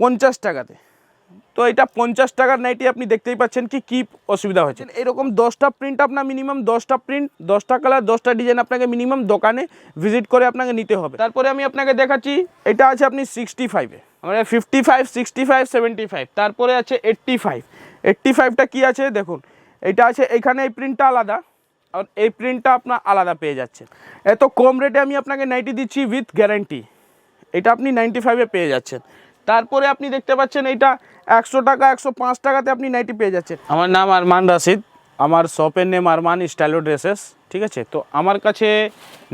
পঞ্চাশ টাকাতে। তো এটা পঞ্চাশ টাকার নাইটি আপনি দেখতেই পাচ্ছেন কি, কী অসুবিধা হয়েছে। এরকম দশটা প্রিন্ট আপনার মিনিমাম দশটা প্রিন্ট দশটা কালার দশটা ডিজাইন আপনাকে মিনিমাম দোকানে ভিজিট করে আপনাকে নিতে হবে। তারপরে আমি আপনাকে দেখাচ্ছি, এটা আছে আপনি সিক্সটি ফাইভে আমরা fifty five sixty five seventy five তারপরে আছে এইট্টি ফাইভ এইট্টি ফাইভটা কী আছে, দেখুন, এটা আছে, এখানে এই প্রিন্টটা আলাদা। আর এই প্রিন্টটা আপনার আলাদা পেয়ে যাচ্ছে। এত কম রেটে আমি আপনাকে নাইটি দিচ্ছি উইথ গ্যারান্টি এটা আপনি নাইনটি ফাইভে পেয়ে যাচ্ছেন। তারপরে আপনি দেখতে পাচ্ছেন এইটা একশো টাকা, একশো পাঁচ টাকাতে আপনি নাইটি পেয়ে যাচ্ছেন। আমার নাম আরমান রাশিদ, আমার শপের নেম আরমান স্টাইলো ড্রেসেস, ঠিক আছে? তো আমার কাছে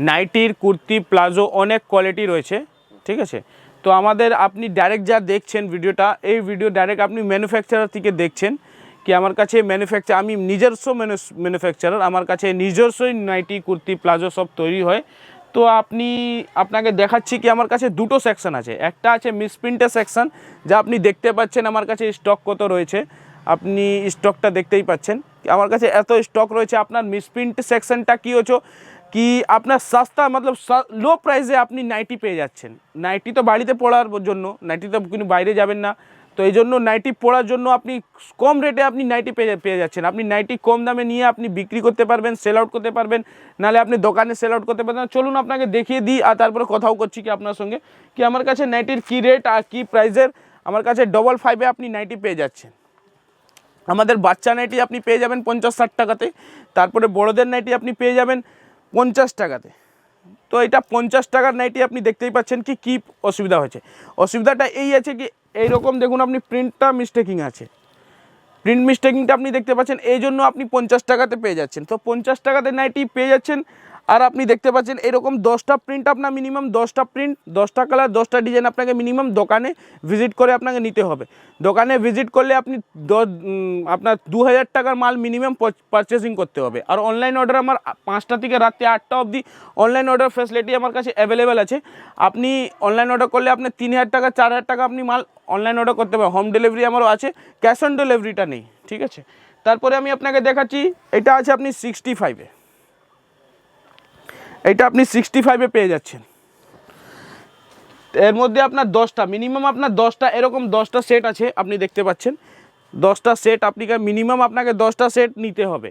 নাইটির কুর্তি, প্লাজো অনেক কোয়ালিটি রয়েছে, ঠিক আছে? তো আমাদের আপনি ডাইরেক্ট যা দেখছেন ভিডিওটা, এই ভিডিও ডাইরেক্ট আপনি ম্যানুফ্যাকচারার থেকে দেখছেন কি আমার কাছে ম্যানুফ্যাকচার আমি নিজস্ব ম্যানুফ্যাকচারার আমার কাছে নিজস্বই নাইটি, কুর্তি, প্লাজো সব তৈরি হয়। তো আপনি, আপনাকে দেখাচ্ছি কি আমার কাছে দুটো সেকশন আছে। একটা আছে মিসপ্রিন্টের সেকশন যা আপনি দেখতে পাচ্ছেন আমার কাছে স্টক কত রয়েছে। আপনি স্টকটা দেখতেই পাচ্ছেন। আমার কাছে এত স্টক রয়েছে, আপনার মিসপ্রিন্ট সেকশনটা কী হচ্ছে? কি আপনার সস্তা, মতলব লো প্রাইসে আপনি নাইটি পেয়ে যাচ্ছেন। নাইটি তো বাড়িতে পড়ার জন্য নাইটি তো কিন্তু বাইরে যাবেন না। তো এই জন্য নাইটি পড়ার জন্য আপনি কম রেটে আপনি নাইটি পেয়ে পেয়ে যাচ্ছেন। আপনি নাইটি কম দামে নিয়ে আপনি বিক্রি করতে পারবেন সেল আউট করতে পারবেন, নাহলে আপনি দোকানে সেল আউট করতে পারবেন চলুন আপনাকে দেখিয়ে দিই আর তারপরে কথাও করছি কি আপনার সঙ্গে। কি আমার কাছে নাইটির কী রেট আর কী প্রাইসের আমার কাছে ডবল ফাইভে আপনি নাইটি পেয়ে যাচ্ছেন। আমাদের বাচ্চা নাইটি আপনি পেয়ে যাবেন পঞ্চাশ ষাট টাকাতে, তারপরে বড়দের নাইটি আপনি পেয়ে যাবেন পঞ্চাশ টাকাতে। তো এটা পঞ্চাশ টাকার নাইটি আপনি দেখতেই পাচ্ছেন কি, কী অসুবিধা হয়েছে। অসুবিধাটা এই আছে কি, এইরকম দেখুন আপনি প্রিন্টটা মিস্টেকিং আছে। প্রিন্ট মিস্টেকিংটা আপনি দেখতে পাচ্ছেন, এই জন্য আপনি পঞ্চাশ টাকাতে পেয়ে যাচ্ছেন। তো পঞ্চাশ টাকাতে নাইটি পেয়ে যাচ্ছেন আর আপনি দেখতে পাচ্ছেন এরকম দশটা প্রিন্ট আপনার মিনিমাম দশটা প্রিন্ট দশটা কালার দশটা ডিজাইন আপনাকে মিনিমাম দোকানে ভিজিট করে আপনাকে নিতে হবে। দোকানে ভিজিট করলে আপনি দ- উম, আপনার দু হাজার টাকার মাল মিনিমাম পারচেসিং করতে হবে। আর অনলাইন অর্ডার আমার পাঁচটা থেকে রাত্রি আটটা অবধি অনলাইন অর্ডার ফ্যাসিলিটি আমার কাছে অ্যাভেলেবেল আছে। আপনি অনলাইন অর্ডার করলে আপনি তিন হাজার টাকা চার হাজার টাকা আপনি মাল অনলাইন অর্ডার করতে পারেন। হোম ডেলিভারি আমারও আছে ক্যাশ অন ডেলিভারিটা নেই ঠিক আছে? তারপরে আমি আপনাকে দেখাচ্ছি এটা আছে আপনি সিক্সটি ফাইভে এটা আপনি সিক্সটি ফাইভে পেয়ে যাচ্ছেন। এর মধ্যে আপনার দশটা মিনিমাম আপনার দশটা, এরকম দশটা সেট আছে, আপনি দেখতে পাচ্ছেন। দশটা সেট আপনি মিনিমাম আপনাকে দশটা সেট নিতে হবে।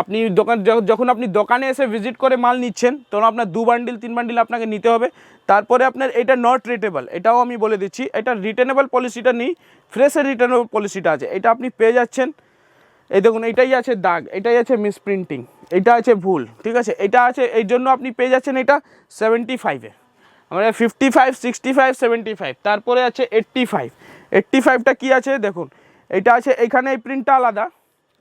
আপনি দোকান যখন আপনি দোকানে এসে ভিজিট করে মাল নিচ্ছেন, তখন আপনার দু বান্ডিল তিন বান্ডিল আপনাকে নিতে হবে। তারপরে আপনার এটা নট রিটেবল এটাও আমি বলে দিচ্ছি, এটা রিটার্নেবল পলিসিটা নেই ফ্রেশের রিটার্নেবল পলিসিটা আছে। এটা আপনি পেয়ে যাচ্ছেন। এই দেখুন, এটাই আছে দাগ, এটাই আছে মিসপ্রিন্টিং এটা আছে ভুল, ঠিক আছে? এটা আছে, এই জন্য আপনি পেয়ে যাচ্ছেন এটা সেভেন্টি ফাইভে আমরা fifty five sixty five seventy five তারপরে আছে এইট্টি ফাইভ এইট্টি ফাইভটা কী আছে? দেখুন, এটা আছে, এখানে এই প্রিন্টটা আলাদা,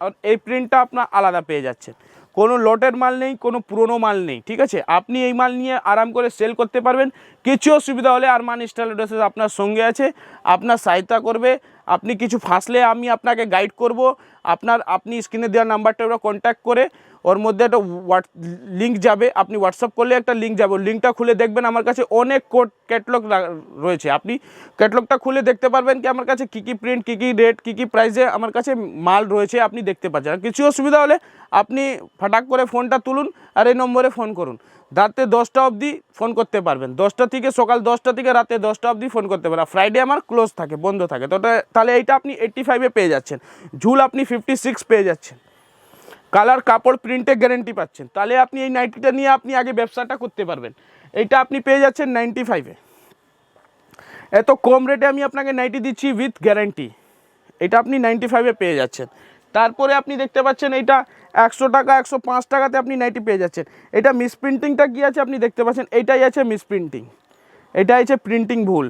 আর এই প্রিন্টটা আপনার আলাদা পেয়ে যাচ্ছেন। কোনো লটের মাল নেই, কোনো পুরনো মাল নেই, ঠিক আছে? আপনি এই মাল নিয়ে আরাম করে সেল করতে পারবেন। কিছু অসুবিধা হলে আরমান স্টাইল ড্রেসেস আপনার সঙ্গে আছে, আপনার সহায়তা করবে। আপনি কিছু ফাঁসলে আমি আপনাকে গাইড করব। আপনার, আপনি স্ক্রিনে দেওয়া নাম্বারটা ওরা কন্ট্যাক্ট করে, ওর মধ্যে একটা হোয়াট লিঙ্ক যাবে। আপনি হোয়াটসঅ্যাপ করলে একটা লিঙ্ক যাবে। লিঙ্কটা খুলে দেখবেন আমার কাছে অনেক কোড ক্যাটলগ রয়েছে। আপনি ক্যাটলগটা খুলে দেখতে পারবেন কি আমার কাছে কী কী প্রিন্ট কী কী রেট কী কী প্রাইসে আমার কাছে মাল রয়েছে, আপনি দেখতে পাচ্ছেন। কিছু অসুবিধা হলে আপনি ফাটাক করে ফোনটা তুলুন আর এই নম্বরে ফোন করুন। রাতে দশটা অবধি ফোন করতে পারবেন। দশটা থেকে সকাল দশটা থেকে রাতে দশটা অবধি ফোন করতে পারেন ফ্রাইডে আমার ক্লোজ থাকে, বন্ধ থাকে। তো তাহলে এইটা আপনি এইট্টি ফাইভে পেয়ে যাচ্ছেন। ঝুল আপনি ফিফটি সিক্স পেয়ে যাচ্ছেন। কালার, কাপড় প্রিন্টে গ্যারেন্টি পাচ্ছেন। তাহলে আপনি এই নাইটিটা নিয়ে আপনি আগে ব্যবসাটা করতে পারবেন। এইটা আপনি পেয়ে যাচ্ছেন নাইনটি ফাইভে এত কম রেটে আমি আপনাকে নাইটি দিচ্ছি উইথ গ্যারেন্টি এটা আপনি নাইনটি ফাইভে পেয়ে যাচ্ছেন। তারপরে আপনি দেখতে পাচ্ছেন এইটা একশো টাকা, একশো পাঁচ টাকাতে আপনি নাইটি পেয়ে যাচ্ছেন। এটা মিসপ্রিন্টিংটা কী আছে আপনি দেখতে পাচ্ছেন? এটাই আছে মিসপ্রিন্টিং এটা আছে প্রিন্টিং ভুল।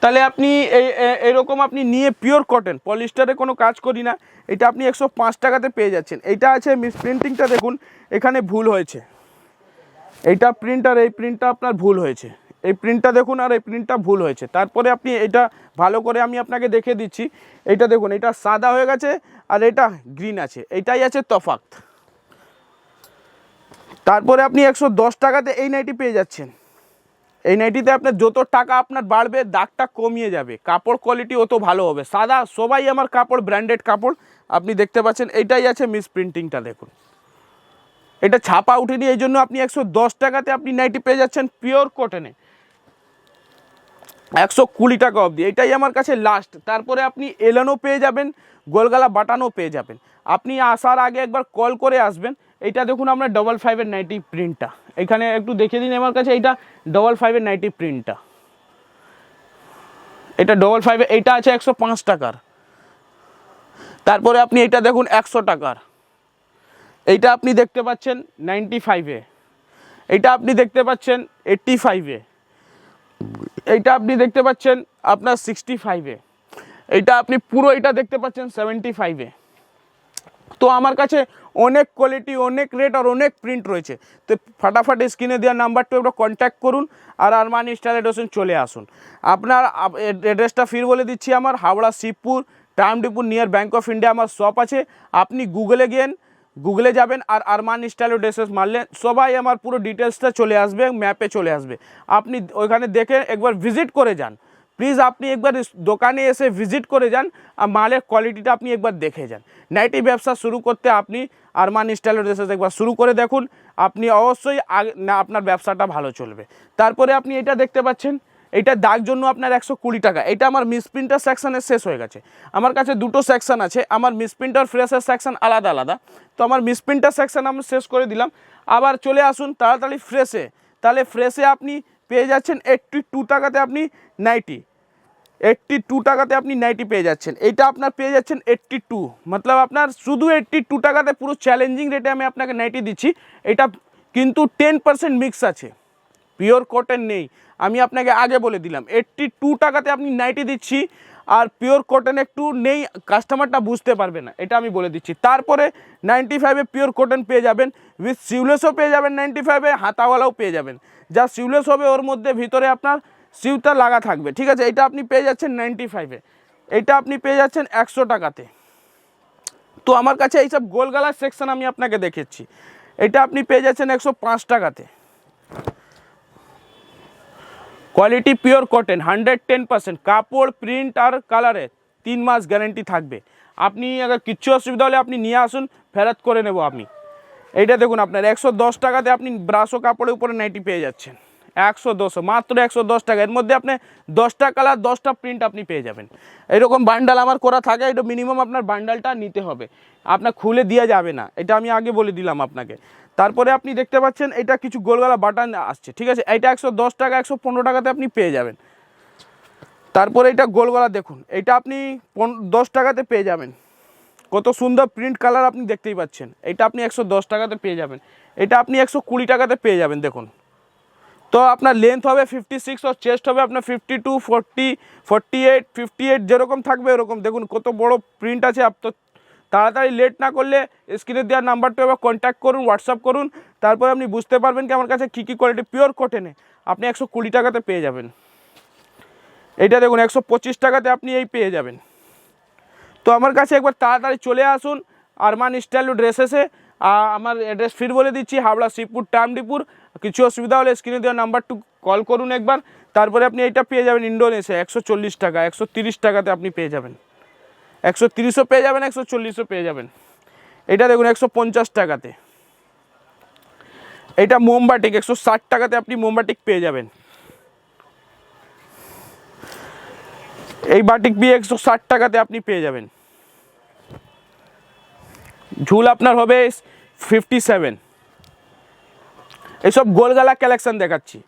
তাহলে আপনি এই এরকম আপনি নিয়ে পিওর কটন পলিস্টারে কোনো কাজ করি না। এটা আপনি একশো পাঁচ টাকাতে পেয়ে যাচ্ছেন। এইটা আছে মিসপ্রিন্টিংটা দেখুন, এখানে ভুল হয়েছে। এইটা প্রিন্ট আর এই প্রিন্টটা আপনার ভুল হয়েছে। এই প্রিন্টটা দেখুন আর এই প্রিন্টটা ভুল হয়েছে। তারপরে আপনি এটা ভালো করে আমি আপনাকে দেখে দিচ্ছি। এটা দেখুন, এটা সাদা হয়ে গেছে আর এটা গ্রিন আছে। এটাই আছে তফাৎ। তারপরে আপনি একশো দশ টাকাতে এই নাইটি পেয়ে যাচ্ছেন। এই নাইটিতে আপনার যত টাকা আপনার বাড়বে, দাগটা কমিয়ে যাবে। কাপড় কোয়ালিটি অত ভালো হবে। সাদা সবাই আমার কাপড় ব্র্যান্ডেড কাপড়, আপনি দেখতে পাচ্ছেন, এইটাই আছে মিস প্রিন্টিংটা দেখুন। এটা ছাপা উঠেনি এই জন্য আপনি একশো দশ টাকাতে আপনি নাইটি পেয়ে যাচ্ছেন পিওর কটনে একশো কুড়ি টাকা অবধি। এটাই আমার কাছে লাস্ট তারপরে আপনি এলানো পেয়ে যাবেন, গোলগালা বাটানো পেয়ে যাবেন। আপনি আসার আগে একবার কল করে আসবেন। এইটা দেখুন আমরা ডবল ফাইভের নাইটি প্রিন্টটা এখানে একটু দেখে দিন আমার কাছে, এইটা ডবল ফাইভের নাইটি প্রিন্টটা এটা ডবল ফাইভে এইটা আছে একশো পাঁচ টাকার। তারপরে আপনি এটা দেখুন একশো টাকার। এইটা আপনি দেখতে পাচ্ছেন নাইনটি ফাইভে এইটা আপনি দেখতে পাচ্ছেন এইট্টি ফাইভে এইটা আপনি দেখতে পাচ্ছেন আপনার সিক্সটি ফাইভে এইটা আপনি পুরো এটা দেখতে পাচ্ছেন সেভেন্টি ফাইভে তো আমার কাছে অনেক কোয়ালিটি অনেক রেট আর অনেক প্রিন্ট রয়েছে। তো ফাটাফাট স্ক্রিনে দেওয়া নাম্বারটা একটু কন্ট্যাক্ট করুন আর আরমানি স্টাইল এডোসেন চলে আসুন। আপনার অ্যাড্রেসটা ফির বলে দিচ্ছি আমার, হাওড়া, শিবপুর টাইমডিপুর নিয়ার ব্যাঙ্ক অফ ইন্ডিয়া আমার শপ আছে। আপনি গুগলে গিয়েন গুগলে যাবেন আর আরমান স্টাইল ড্রেসেস মারলে সবাই আমার পুরো ডিটেলসটা চলে আসবে ম্যাপে চলে আসবে। আপনি ওইখানে দেখে একবার ভিজিট করে যান। প্লিজ আপনি একবার দোকানে এসে ভিজিট করে যান আর মালের কোয়ালিটিটা আপনি একবার দেখে যান। নাইটি ব্যবসা শুরু করতে আপনি আরমান স্টাইল ড্রেসেস একবার শুরু করে দেখুন। আপনি অবশ্যই আপনার ব্যবসাটা ভালো চলবে। তারপরে আপনি এটা দেখতে পাচ্ছেন। এটা দাগ জন্য আপনার একশো কুড়ি টাকা। এটা আমার মিসপ্রিন্টার সেকশানে শেষ হয়ে গেছে। আমার কাছে দুটো সেকশন আছে। আমার মিসপ্রিন্টার ফ্রেশের সেকশন আলাদা আলাদা। তো আমার মিসপ্রিন্টার সেকশন আমি শেষ করে দিলাম। আবার চলে আসুন তাড়াতাড়ি ফ্রেশে তাহলে ফ্রেশে আপনি পেয়ে যাচ্ছেন এইট্টি টু টাকাতে আপনি নাইটি এইট্টি টু টাকাতে আপনি নাইটি পেয়ে যাচ্ছেন। এইটা আপনার পেয়ে যাচ্ছেন এইট্টি টু মতলব আপনার শুধু এইট্টি টু টাকাতে পুরো চ্যালেঞ্জিং রেটে আমি আপনাকে নাইটি দিচ্ছি। এটা কিন্তু টেন পার্সেন্ট মিক্স আছে। পিওর কটন নেই। আমি আপনাকে আগে বলে দিলাম এইট্টি টু টাকাতে আপনি নাইটি দিচ্ছি, আর পিওর কটন একটু নেই, কাস্টমারটা বুঝতে পারবে না, এটা আমি বলে দিচ্ছি। তারপরে নাইনটি ফাইভে পিওর কটন পেয়ে যাবেন উইথ সিউলেসও পেয়ে যাবেন নাইনটি ফাইভে হাতাওয়ালাও পেয়ে যাবেন। যা সিউলেস হবে, ওর মধ্যে ভিতরে আপনার সিউটা লাগা থাকবে, ঠিক আছে? এটা আপনি পেয়ে যাচ্ছেন নাইনটি ফাইভে এটা আপনি পেয়ে যাচ্ছেন একশো টাকাতে। তো আমার কাছে এইসব গোলগালার সেকশন আমি আপনাকে দেখেছি। এটা আপনি পেয়ে যাচ্ছেন একশো পাঁচ টাকাতে। Quality pure cotton hundred ten percent কাপড় প্রিন্ট আর কালারে তিন মাস গ্যারেন্টি থাকবে। আপনি আগে কিচ্ছু অসুবিধা হলে আপনি নিয়ে আসুন, ফেরত করে নেব আমি। এইটা দেখুন আপনার, একশো দশ টাকাতে আপনি ব্রাশো কাপড়ের উপরে নাইটি পেয়ে যাচ্ছেন। একশো দশো, মাত্র একশো দশ টাকা, এর মধ্যে আপনি দশটা কালার দশটা প্রিন্ট আপনি পেয়ে যাবেন। এরকম বান্ডাল আমার করা থাকে, এটা মিনিমাম আপনার বান্ডালটা নিতে হবে। আপনার খুলে দেওয়া যাবে না, এটা আমি আগে বলে দিলাম আপনাকে। তারপরে আপনি দেখতে পাচ্ছেন এটা কিছু গোলগলা বাটন আসছে, ঠিক আছে? এটা একশো দশ টাকা, একশো পনেরো টাকাতে আপনি পেয়ে যাবেন। তারপরে এটা গোলগলা দেখুন, এটা আপনি পন- দশ টাকাতে পেয়ে যাবেন। কত সুন্দর প্রিন্ট কালার আপনি দেখতেই পাচ্ছেন। এটা আপনি একশো দশ টাকাতে পেয়ে যাবেন। এটা আপনি একশো কুড়ি টাকাতে পেয়ে যাবেন, দেখুন। তো আপনার লেন্থ হবে ফিফটি সিক্স আর চেস্ট হবে আপনার fifty two forty forty eight fifty eight যেরকম থাকবে এরকম দেখুন কত বড় প্রিন্ট আছে তো তাড়াতাড়ি লেট না করলে স্ক্রিনে দেওয়ার নাম্বারটা এবার কন্ট্যাক্ট করুন হোয়াটসঅ্যাপ করুন, তারপরে আপনি বুঝতে পারবেন কি আমার কাছে কী কী কোয়ালিটি পিওর কটনে আপনি একশো কুড়ি টাকাতে পেয়ে যাবেন। এইটা দেখুন, একশো পঁচিশ টাকাতে আপনি এই পেয়ে যাবেন। তো আমার কাছে একবার তাড়াতাড়ি চলে আসুন আরমান স্টাইল ড্রেসেসে আমার অ্যাড্রেস ফির বলে দিচ্ছি, হাওড়া শিবপুর টামডিপুর। কিছু অসুবিধা হলে স্ক্রিনে দেওয়া নাম্বারটু কল করুন একবার। তারপরে আপনি এটা পেয়ে যাবেন ইন্ডোনেশিয়া একশো চল্লিশ টাকা, একশো তিরিশ টাকাতে আপনি পেয়ে যাবেন। একশো তিরিশও পেয়ে যাবেন, একশো চল্লিশও পেয়ে যাবেন। এটা দেখুন, একশো পঞ্চাশ টাকাতে। এটা মোমবাটিক একশো ষাট টাকাতে আপনি মোমবাটিক পেয়ে যাবেন। এই বাটিক বি একশো ষাট টাকাতে আপনি পেয়ে যাবেন। ঝুল আপনার হবে ফিফটি সেভেন। এইসব গোলগালা কালেকশান দেখাচ্ছি।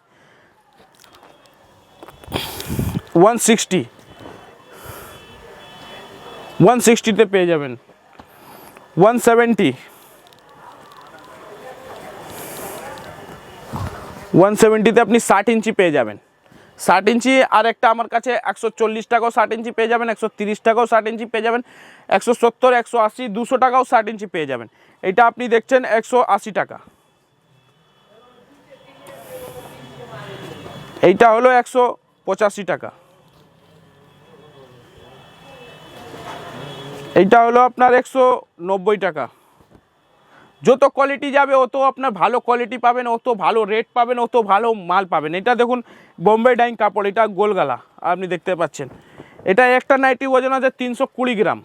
One sixty. ওয়ান সিক্সটিতে পেয়ে যাবেন। ওয়ান সেভেন্টি ওয়ান সেভেন্টিতে আপনি ষাট ইঞ্চি পেয়ে যাবেন। ষাট ইঞ্চি আর একটা আমার কাছে একশো চল্লিশ টাকাও ষাট ইঞ্চি পেয়ে যাবেন, একশো তিরিশ টাকাও ষাট ইঞ্চি পেয়ে যাবেন, একশো সত্তর, একশো আশি, দুশো টাকাও ষাট ইঞ্চি পেয়ে যাবেন। এটা আপনি দেখছেন একশো আশি টাকা। এইটা হলো একশো পঁচাশি টাকা। এইটা হলো আপনার একশো নব্বই টাকা। যত কোয়ালিটি যাবে, অত আপনার ভালো কোয়ালিটি পাবেন, অত ভালো রেট পাবেন, অত ভালো মাল পাবেন। এটা দেখুন বোম্বে ডাইং কাপড় এটা গোলগালা আপনি দেখতে পাচ্ছেন। এটা একটা নাইটি ওজন আছে, তিনশো কুড়ি গ্রাম।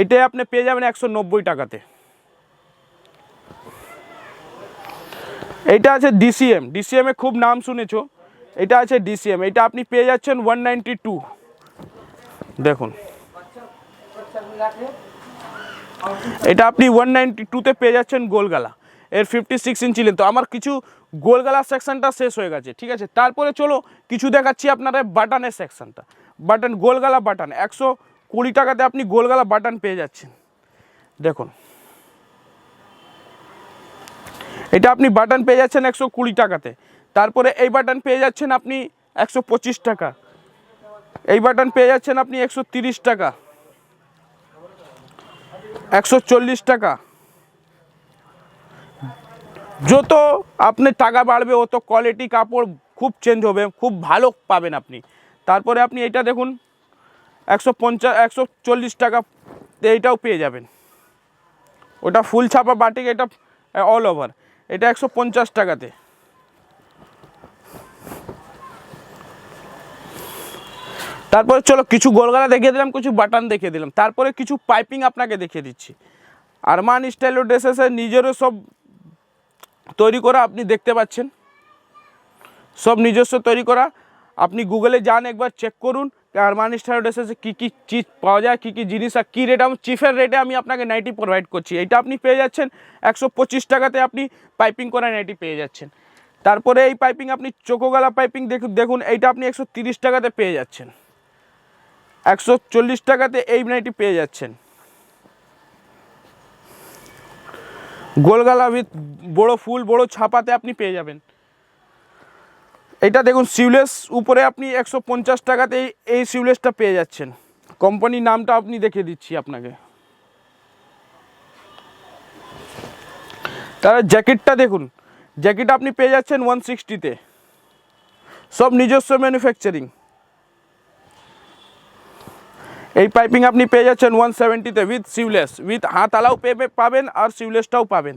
এটাই আপনি পেয়ে যাবেন একশো নব্বই টাকাতে। এইটা আছে ডিসিএম ডিসিএমে খুব নাম শুনেছো? এটা আছে ডিসিএম এটা আপনি পেয়ে যাচ্ছেন ওয়ান নাইনটি টু দেখুন। এটা আপনি ওয়ান নাইনটি টুতে পেয়ে যাচ্ছেন গোলগালা। এর ফিফটি সিক্স ইঞ্চি লেন্থ তো আমার কিছু গোলগালা সেকশনটা শেষ হয়ে গেছে, ঠিক আছে? তারপরে চলো, কিছু দেখাচ্ছি আপনারা বাটানের সেকশনটা বাটন গোলগালা বাটন একশো কুড়ি টাকাতে আপনি গোলগালা বাটন পেয়ে যাচ্ছেন। দেখুন। এটা আপনি বাটন পেয়ে যাচ্ছেন একশো কুড়ি টাকাতে। তারপরে এই বাটন পেয়ে যাচ্ছেন আপনি একশো পঁচিশ টাকা। এই বাটন পেয়ে যাচ্ছেন আপনি একশো তিরিশ টাকা। একশো চল্লিশ টাকা। যত আপনি টাকা বাড়বে, অত কোয়ালিটি কাপড় খুব চেঞ্জ হবে, খুব ভালো পাবেন আপনি। তারপরে আপনি এটা দেখুন, একশো পঞ্চাশ, একশো চল্লিশ টাকা এইটাও পেয়ে যাবেন। ওটা ফুল ছাপা বাটিক, এটা অল ওভার এটা একশো পঞ্চাশ টাকাতে। তারপরে চলো কিছু গোলগালা দেখিয়ে দিলাম, কিছু বাটন দেখিয়ে দিলাম। তারপরে কিছু পাইপিং আপনাকে দেখিয়ে দিচ্ছি। আরমান স্টাইলো ড্রেসেসের নিজেরও সব তৈরি করা আপনি দেখতে পাচ্ছেন। সব নিজস্ব তৈরি করা। আপনি গুগলে যান, একবার চেক করুন আরমান স্টাইলো ড্রেসেসে কী কী চিজ পাওয়া যায়, কী কী জিনিস, আর কী রেট আমি চিফের রেটে আমি আপনাকে নাইটি প্রোভাইড করছি। এটা আপনি পেয়ে যাচ্ছেন, একশো পঁচিশ টাকাতে আপনি পাইপিং করা নাইটি পেয়ে যাচ্ছেন। তারপরে এই পাইপিং আপনি চোখোগালা পাইপিং দেখুন দেখুন, এইটা আপনি একশো তিরিশ টাকাতে পেয়ে যাচ্ছেন। একশো চল্লিশ টাকাতে এই নাইটি পেয়ে যাচ্ছেন। গোলগালা উইথ বড়ো ফুল, বড় ছাপাতে আপনি পেয়ে যাবেন। এটা দেখুন, সিউলেস উপরে আপনি একশো পঞ্চাশ টাকাতে এই- সিউলেসটা পেয়ে যাচ্ছেন। কোম্পানির নামটা আপনি দেখে দিচ্ছি আপনাকে। তাহলে জ্যাকেটটা দেখুন, জ্যাকেট আপনি পেয়ে যাচ্ছেন ওয়ান সিক্সটিতে সব নিজস্ব ম্যানুফ্যাকচারিং এই পাইপিং আপনি পেয়ে যাচ্ছেন ওয়ান সেভেন্টিতে উইথ সিউলেস উইথ হাতালাও পেয়ে পাবেন আর সিউলেসটাও পাবেন।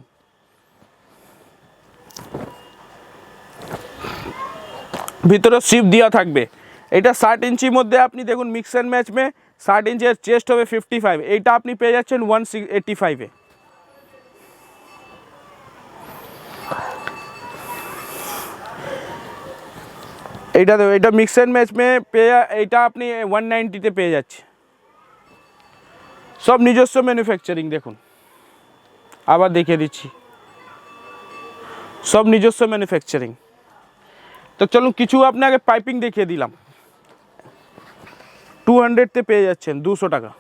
ভিতরে সিপ দেওয়া থাকবে। এটা ষাট ইঞ্চির মধ্যে আপনি দেখুন মিক্স অ্যান্ড ম্যাচ মে ষাট ইঞ্চের চেস্ট হবে ফিফটি ফাইভ এইটা আপনি পেয়ে যাচ্ছেন ওয়ান এইট্টি ফাইভে এইটা এটা মিক্স অ্যান্ড ম্যাচ মে পেয়ে এইটা আপনি ওয়ান নাইনটিতে পেয়ে যাচ্ছে সব নিজস্ব ম্যানুফ্যাকচারিং দেখুন। আবার দেখিয়ে দিচ্ছি। সব নিজস্ব ম্যানুফ্যাকচারিং তো চলুন, কিছু আপনাকে পাইপিং দেখিয়ে দিলাম। টু হান্ড্রেডতে পেয়ে যাচ্ছেন, দুশো টাকা।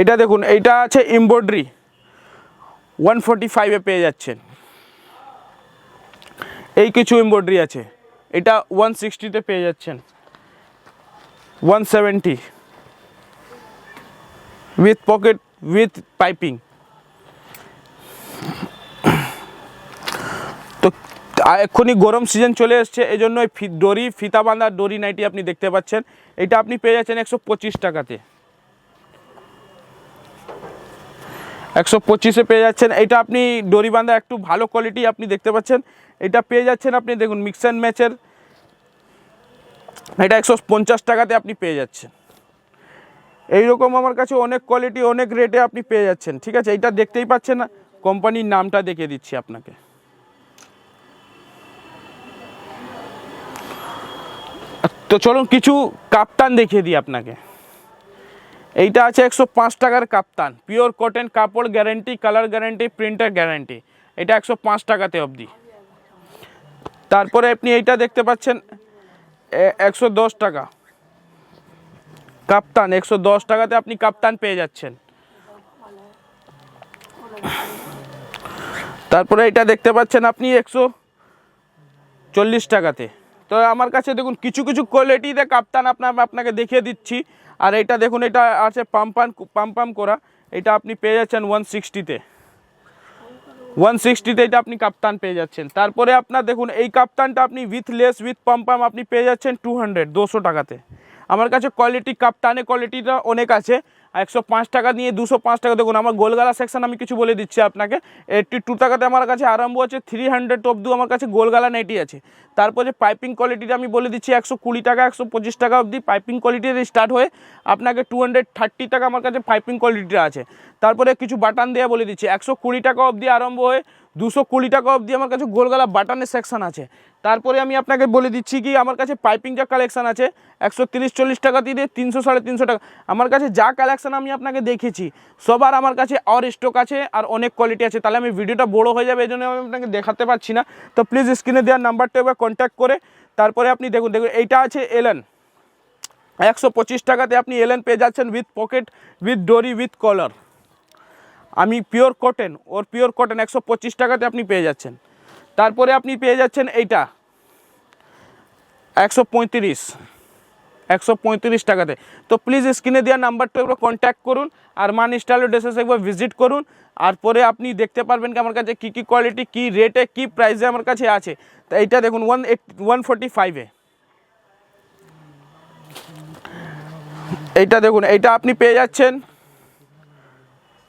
এটা দেখুন এইটা আছে এমব্রয়ডারি ওয়ান ফোর্টি ফাইভে পেয়ে যাচ্ছেন। এই কিছু এমব্রয়ডারি আছে। এটা ওয়ান সিক্সটিতে পেয়ে যাচ্ছেন। One seventy with pocket with piping তো এক্ষুনি গরম সিজন চলে এসছে এই জন্য দড়ি, ফিতা বাঁধা, দড়ি নাইটি আপনি দেখতে পাচ্ছেন। এটা আপনি পেয়ে যাচ্ছেন একশো পঁচিশ টাকাতে। একশো পঁচিশে পেয়ে যাচ্ছেন। এটা আপনি দড়ি বাঁধা একটু ভালো কোয়ালিটি আপনি দেখতে পাচ্ছেন। এটা পেয়ে যাচ্ছেন আপনি দেখুন মিক্স অ্যান্ড ম্যাচের এটা একশো পঞ্চাশ টাকাতে আপনি পেয়ে যাচ্ছেন। এইরকম আমার কাছে অনেক কোয়ালিটি অনেক রেটে আপনি পেয়ে যাচ্ছেন, ঠিক আছে? এইটা দেখতেই পাচ্ছেন না কোম্পানির নামটা দেখে দিচ্ছি আপনাকে। তো চলুন কিছু কাপ্তান দেখিয়ে দিই আপনাকে। এইটা আছে একশো পাঁচ টাকার কাপ্তান পিওর কটন কাপড় guarantee colour guarantee printer guarantee এটা একশো পাঁচ টাকাতে অবধি। তারপরে আপনি এইটা দেখতে পাচ্ছেন একশো দশ টাকা। কাপ্তান, একশো দশ টাকাতে আপনি কাপ্তান পেয়ে যাচ্ছেন। তারপরে এটা দেখতে পাচ্ছেন আপনি একশো চল্লিশ টাকাতে। তো আমার কাছে দেখুন, কিছু কিছু কোয়ালিটিতে কাপ্তান আপনার, আপনাকে দেখিয়ে দিচ্ছি। আর এটা দেখুন, এটা আছে পাম্পান পাম্প পাম্প করা। এটা আপনি পেয়ে যাচ্ছেন ওয়ান সিক্সটিতে ওয়ান সিক্সটিতে এটা আপনি কাপ্তান পেয়ে যাচ্ছেন। তারপরে আপনার দেখুন, এই কাপ্তানটা আপনি উইথ লেস উইথ পাম্পাম আপনি পেয়ে যাচ্ছেন টু হান্ড্রেড দুশো টাকাতে। আমার কাছে কোয়ালিটি কাপ্তানে কোয়ালিটিটা অনেক আছে। একশো পাঁচ টাকা নিয়ে দুশো পাঁচ টাকা দেখুন, আমার গোলগালা সেকশন আমি কিছু বলে দিচ্ছি আপনাকে। এইটটি টু টাকাতে আমার কাছে আরম্ভ আছে থ্রি হান্ড্রেড অব্দু আমার কাছে গোলগালা নাইটি আছে। তারপর যে পাইপিং কোয়ালিটিটা আমি বলে দিচ্ছি, একশো কুড়ি টাকা, একশো পঁচিশ টাকা অবধি পাইপিং কোয়ালিটির স্টার্ট হয়ে আপনাকে টু হান্ড্রেড থার্টি টাকা আমার কাছে পাইপিং কোয়ালিটিটা আছে। তারপরে কিছু বাটান দেওয়া বলে দিচ্ছি, একশো কুড়ি টাকা অবধি আরম্ভ হয়ে দুশো কুড়ি টাকা অবধি আমার কাছে গোলগলা বাটনের সেকশন আছে। তারপরে আমি আপনাকে বলে দিচ্ছি কি, আমার কাছে পাইপিং যা কালেকশন আছে। একশো তিরিশ চল্লিশ টাকা দিয়ে তিনশো সাড়ে তিনশো টাকা। আমার কাছে যা কালেকশান আমি আপনাকে দেখেছি, সবার আমার কাছে আর স্টক আছে আর অনেক কোয়ালিটি আছে। তাহলে আমি ভিডিওটা বড় হয়ে যাবে এই জন্য আমি আপনাকে দেখাতে পারছি না। তো প্লিজ স্ক্রিনে দেওয়ার নাম্বারটা এবার কন্ট্যাক্ট করে, তারপরে আপনি দেখুন দেখুন, এইটা আছে এলেন একশো পঁচিশ টাকাতে আপনি এলেন পেয়ে যাচ্ছেন উইথ পকেট উইথ ডোরি উইথ কলার আমি pure cotton or pure cotton একশো পঁচিশ টাকাতে আপনি পেয়ে যাচ্ছেন। তারপরে আপনি পেয়ে যাচ্ছেন এইটা, একশো পঁয়ত্রিশ একশো পঁয়ত্রিশ টাকাতে। তো প্লিজ স্ক্রিনে দেওয়া নাম্বারটা একবার কন্ট্যাক্ট করুন, আর মান স্টাইল ড্রেসেস একবার ভিজিট করুন, আর পরে আপনি দেখতে পারবেন কি আমার কাছে কী কী কোয়ালিটি কী রেটে কী প্রাইসে আমার কাছে আছে। তো এইটা দেখুন ওয়ান এইট ওয়ান ফোর্টি ফাইভে এইটা দেখুন, এইটা আপনি পেয়ে যাচ্ছেন।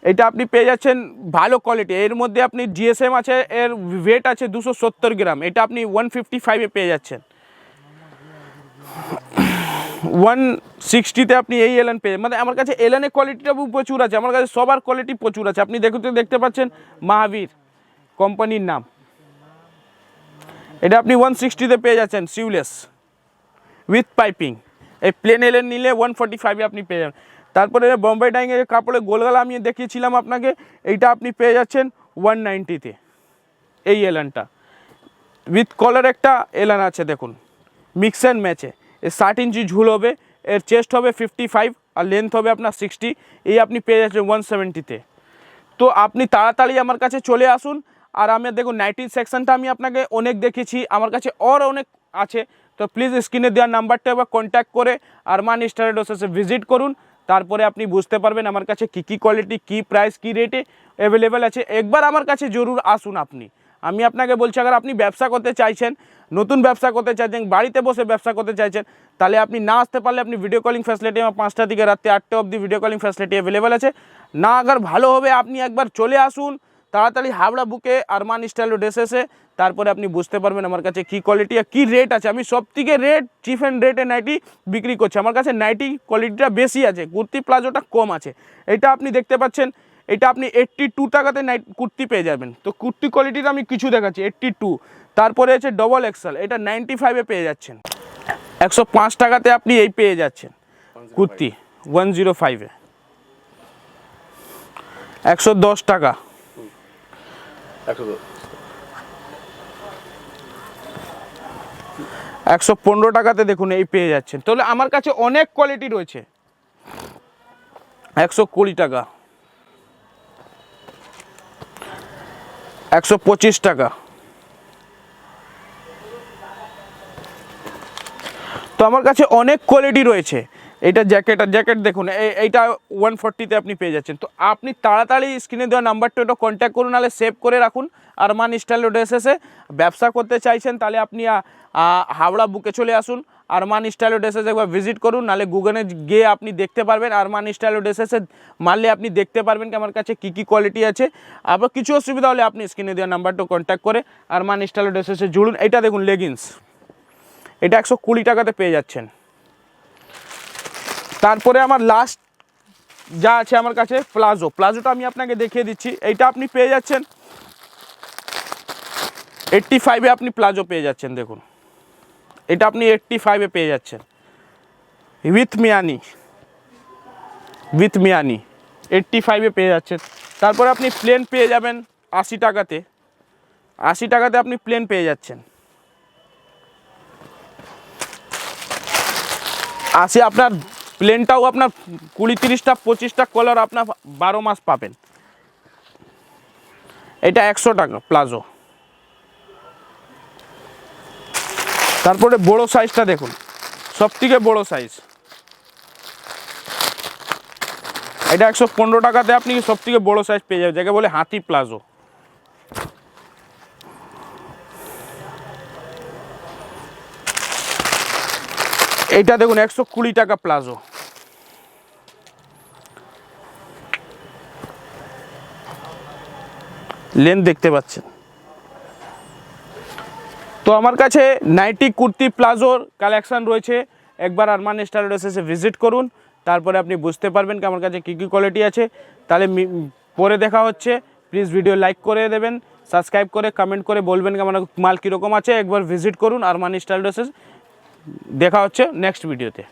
এটা আপনি পেয়ে যাচ্ছেন ভালো কোয়ালিটি এর মধ্যে আপনি জিএসএম আছে, এর ওয়েট আছে দুশো সত্তর গ্রাম, এটা আপনি ওয়ান ফিফটি ফাইভে পেয়ে যাচ্ছেন। ওয়ান সিক্সটিতে আপনি এই এলেন পেয়ে মানে আমার কাছে এলেনের কোয়ালিটিটা প্রচুর আছে, আমার কাছে সবার কোয়ালিটি প্রচুর আছে। আপনি দেখতে দেখতে পাচ্ছেন মহাবীর কোম্পানির নাম। এটা আপনি ওয়ান সিক্সটিতে পেয়ে যাচ্ছেন সিউলেস উইথ পাইপিং এই প্লেন এলেন নিলে ওয়ান ফর্টি ফাইভে আপনি পেয়ে যাবেন। তারপরে বোম্বে ডাইংয়ের কাপড়ে গোলগালা আমি দেখিয়েছিলাম আপনাকে, এইটা আপনি পেয়ে যাচ্ছেন ওয়ান নাইনটিতে এই এলানটা। উইথ কলার একটা এলান আছে, দেখুন। মিক্স অ্যান্ড ম্যাচে এর ষাট ইঞ্চি ঝুল হবে, এর চেস্ট হবে ফিফটি ফাইভ আর লেন্থ হবে আপনার সিক্সটি এই আপনি পেয়ে যাচ্ছেন ওয়ান সেভেন্টিতে তো আপনি তাড়াতাড়ি আমার কাছে চলে আসুন, আর আমি দেখুন নাইটি সেকশনটা আমি আপনাকে অনেক দেখেছি আমার কাছে আর অনেক আছে। তো প্লিজ স্ক্রিনে দেওয়ার নাম্বারটা এবার কন্ট্যাক্ট করে আরমান স্টারের ডোসেসে ভিজিট করুন। তারপরে আপনি বুঝতে পারবেন আমার কাছে কী কী কোয়ালিটি কী প্রাইস কী রেটে অ্যাভেলেবেল আছে। একবার আমার কাছে জরুর আসুন আপনি। আমি আপনাকে বলছি আগে আপনি ব্যবসা করতে চাইছেন, নতুন ব্যবসা করতে চাইছেন, বাড়িতে বসে ব্যবসা করতে চাইছেন, তাহলে আপনি না আসতে পারলে আপনি ভিডিও কলিং ফ্যাসিলিটি আমার পাঁচটা থেকে রাত্রে আটটা অবধি ভিডিও কলিং ফ্যাসিলিটি অ্যাভেলেবেল আছে। না আগার ভালো হবে, আপনি একবার চলে আসুন তাড়াতাড়ি হাবড়া বুকে আরমান স্টাইল ড্রেস এসে তারপরে আপনি বুঝতে পারবেন আমার কাছে কী কোয়ালিটি আর কী রেট আছে। আমি সব থেকে রেট চিপ অ্যান্ড রেটে নাইটি বিক্রি করছি। আমার কাছে নাইটি কোয়ালিটিটা বেশি আছে, কুর্তি প্লাজোটা কম আছে। এটা আপনি দেখতে পাচ্ছেন, এটা আপনি এইট্টি টু টাকাতে নাইট কুর্তি পেয়ে যাবেন। তো কুর্তি কোয়ালিটিটা আমি কিছু দেখাচ্ছি এইট্টি টু তারপরে আছে ডবল এক্সেল এটা নাইনটি ফাইভে পেয়ে যাচ্ছেন। একশো পাঁচ টাকাতে আপনি এই পেয়ে যাচ্ছেন, কুর্তি ওয়ান জিরো ফাইভে একশো দশ টাকা। একশো পনেরো টাকাতে দেখুন এই পেয়ে যাচ্ছেন। তাহলে আমার কাছে অনেক কোয়ালিটি রয়েছে। একশো কুড়ি টাকা। একশো পঁচিশ টাকা। তো আমার কাছে অনেক কোয়ালিটি রয়েছে। এইটা জ্যাকেট আর জ্যাকেট দেখুন এই- এইটা ওয়ান ফোরটিতে আপনি পেয়ে যাচ্ছেন। তো আপনি তাড়াতাড়ি স্ক্রিনে দেওয়া নাম্বারটা ওটা কন্ট্যাক্ট করুন, নাহলে সেভ করে রাখুন। আর মান স্টাইল ড্রেসেসে ব্যবসা করতে চাইছেন, তাহলে আপনি হাওড়া বুকে চলে আসুন। আরমান স্টাইল ড্রেসেস একবার ভিজিট করুন, নাহলে গুগলে গিয়ে আপনি দেখতে পারবেন। আরমান স্টাইল ড্রেসেসে মারলে আপনি দেখতে পারবেন কি আমার কাছে কী কী কোয়ালিটি আছে। আবার কিছু অসুবিধা হলে আপনি স্ক্রিনে দেওয়া নাম্বারটা কন্ট্যাক্ট করে আর মান স্টাইল ড্রেসেসে জুড়ুন। এটা দেখুন লেগিংস এটা একশো কুড়ি টাকাতে পেয়ে যাচ্ছেন। তারপরে আমার লাস্ট যা আছে আমার কাছে প্লাজো প্লাজোটা আমি আপনাকে দেখিয়ে দিচ্ছি। এইটা আপনি পেয়ে যাচ্ছেন। এইট্টি ফাইভে আপনি প্লাজো পেয়ে যাচ্ছেন, দেখুন। এটা আপনি এইট্টি ফাইভে পেয়ে যাচ্ছেন। উইথ মিয়ানি উইথ মিয়ানি এইট্টি ফাইভে পেয়ে যাচ্ছেন। তারপরে আপনি প্লেন পেয়ে যাবেন আশি টাকাতে। আশি টাকাতে আপনি প্লেন পেয়ে যাচ্ছেন। আসে আপনার প্লেনটাও আপনার কুড়ি তিরিশটা, পঁচিশটা কলার আপনার বারো মাস পাবেন। এটা একশো টাকা প্লাজো তারপরে বড় সাইজটা দেখুন সব থেকে বড় সাইজ এটা একশো পনেরো টাকাতে আপনি সব থেকে বড় সাইজ পেয়ে যাবেন, যাকে বলে হাতি প্লাজো এইটা দেখুন, একশো কুড়ি টাকা প্লাজো লেন দেখতে পাচ্ছেন। তো আমার কাছে নাইটি কুর্তি প্লাজোর কালেকশান রয়েছে। একবার আরমান স্টার এসে ভিজিট করুন, তারপরে আপনি বুঝতে পারবেন কি আমার কাছে কী কী কোয়ালিটি আছে। তাহলে পরে দেখা হচ্ছে। প্লিজ ভিডিও লাইক করে দেবেন, সাবস্ক্রাইব করে, কমেন্ট করে বলবেন কি আমার মাল কীরকম আছে। একবার ভিজিট করুন আর মানি স্টাইল দেখা হচ্ছে নেক্সট ভিডিওতে।